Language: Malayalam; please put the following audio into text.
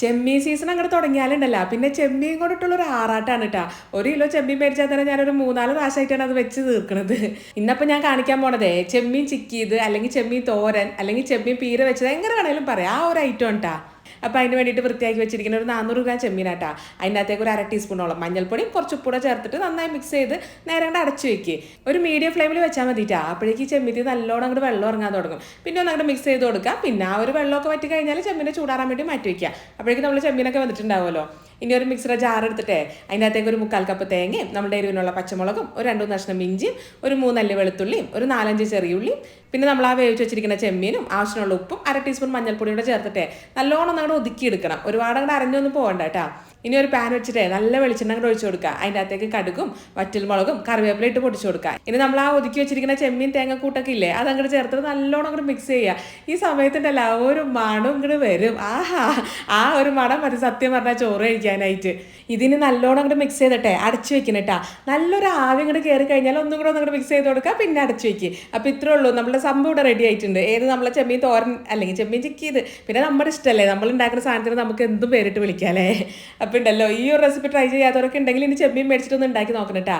ചെമ്മീൻ സീസൺ അങ്ങോട്ട് തുടങ്ങിയാലുണ്ടല്ലോ. പിന്നെ ചെമ്മീൻ കൊണ്ടിട്ടുള്ള ഒരു ആറാട്ടാണ് കേട്ടോ ഒരു കിലോ ചെമ്മീൻ മേടിച്ചാൽ തന്നെ ഞാനൊരു മൂന്നാൽ പ്രാവശ്യമായിട്ടാണ് അത് വെച്ച് തീർക്കുന്നത് ഇന്നപ്പോൾ ഞാൻ കാണിക്കാൻ പോണതേ ചെമ്മീൻ ചിക്കിയത് അല്ലെങ്കിൽ ചെമ്മീൻ തോരൻ അല്ലെങ്കിൽ ചെമ്മീൻ പീര വെച്ചത് എങ്ങനെ വേണേലും പറയാം. ആ ഒരു ഐറ്റം ഉണ്ടാ അപ്പോൾ അതിന് വേണ്ടിയിട്ട് വൃത്തിയാക്കി വെച്ചിരിക്കുന്ന ഒരു നാനൂറ് ഗ്രാം ചെമ്മീനാട്ടാ. അതിനകത്തേക്ക് ഒരു അര ടീസ്പൂണോളം മഞ്ഞൾപ്പൊടിയും കുറച്ച് ഉപ്പൂടെ ചേർത്തിട്ട് നന്നായി മിക്സ് ചെയ്ത് നേരെ കൊണ്ട് അടച്ച് വെക്കുക ഒരു മീഡിയം ഫ്ലെയിമിൽ വെച്ചാൽ മതിട്ടാ. അപ്പോഴേക്ക് ഈ ചെമ്മീൻ നല്ലോണം അങ്ങോട്ട് വെള്ളം ഇറങ്ങാൻ തുടങ്ങും. പിന്നെ ഒന്ന് അങ്ങോട്ട് മിക്സ് ചെയ്ത് കൊടുക്കുക പിന്നെ ആ ഒരു വെള്ളമൊക്കെ വറ്റി കഴിഞ്ഞാൽ ചെമ്മീനെ ചൂടാറാൻ വേണ്ടി മാറ്റി വയ്ക്കുക അപ്പോഴേക്കും നമ്മൾ ചെമ്മീനൊക്കെ വന്നിട്ടുണ്ടാവുമല്ലോ. ഇനി ഒരു മിക്സർ ജാർ എടുത്തിട്ടേ അതിനകത്തേക്ക് ഒരു മുക്കാൽ കപ്പ് തേങ്ങയും നമ്മുടെ എരിവിനുള്ള പച്ചമുളകും ഒരു രണ്ടു കഷ്ണം ഇഞ്ചിയും ഒരു മൂന്നല്ലി വെളുത്തുള്ളിയും ഒരു നാലഞ്ച് ചെറിയുള്ളിയും പിന്നെ നമ്മൾ ആ വേവിച്ച് വെച്ചിരിക്കുന്ന ചെമ്മീനും ആവശ്യമുള്ള ഉപ്പും അര ടീസ്പൂൺ മഞ്ഞൾപ്പൊടിയും കൂടെ ചേർത്തിട്ടേ നല്ലോണം അങ്ങോട്ട് ഒതുക്കിയെടുക്കണം. ഒരുപാട് അങ്ങോട്ട് അരഞ്ഞൊന്നും പോകണ്ട കേട്ടോ. ഇനി ഒരു പാൻ വെച്ചിട്ടേ നല്ല വെളിച്ചെണ്ണ കൂടെ ഒഴിച്ചു കൊടുക്കുക അതിന്റെ അകത്തേക്ക് കടുകും വറ്റൽമുളകും കറിവേപ്പില ഇട്ട് പൊടിച്ചു കൊടുക്കുക ഇനി നമ്മൾ ആ ഒതുക്കി വെച്ചിരിക്കുന്ന ചെമ്മീൻ തേങ്ങക്കൂട്ടൊക്കെ ഇല്ലേ അത് അങ്ങോട്ട് ചേർത്തിട്ട് നല്ലോണം അങ്ങോട്ട് മിക്സ് ചെയ്യുക ഈ സമയത്തുണ്ടല്ല ഒരു മണം ഇങ്ങോട്ട് വരും. ആഹാ ആ ഒരു മണം മതി. സത്യം പറഞ്ഞാൽ ചോറ് കഴിക്കാനായിട്ട്. ഇതിന് നല്ലോണം അങ്ങോട്ട് മിക്സ് ചെയ്തിട്ടെ അടച്ചു വെക്കണം കേട്ടാ നല്ലൊരു ആവി ഇങ്ങോട്ട് കയറി കഴിഞ്ഞാൽ ഒന്നും കൂടെ ഒന്നും മിക്സ് ചെയ്ത് കൊടുക്കുക പിന്നെ അടച്ചു വെക്കുക അപ്പോൾ ഇത്രേ ഉള്ളൂ. നമ്മുടെ സംഭവം ഇവിടെ റെഡി ആയിട്ടുണ്ട്. ഏത് നമ്മളെ ചെമ്മീൻ തോരൻ അല്ലെങ്കിൽ ചെമ്മീൻ ചിക്കിയത് പിന്നെ നമ്മുടെ ഇഷ്ടമല്ലേ നമ്മൾ ഉണ്ടാക്കുന്ന സാധനത്തിന് നമുക്ക് എന്തും പേരിട്ട് വിളിക്കാം അല്ലേ? അപ്പോൾ ഉണ്ടല്ലോ ഈ ഒരു റെസിപ്പി ട്രൈ ചെയ്യാത്തവരൊക്കെ ഉണ്ടെങ്കിൽ ഇനി ചെമ്മീൻ മേടിച്ചിട്ടൊന്ന് ഉണ്ടാക്കി നോക്കണം കേട്ടാ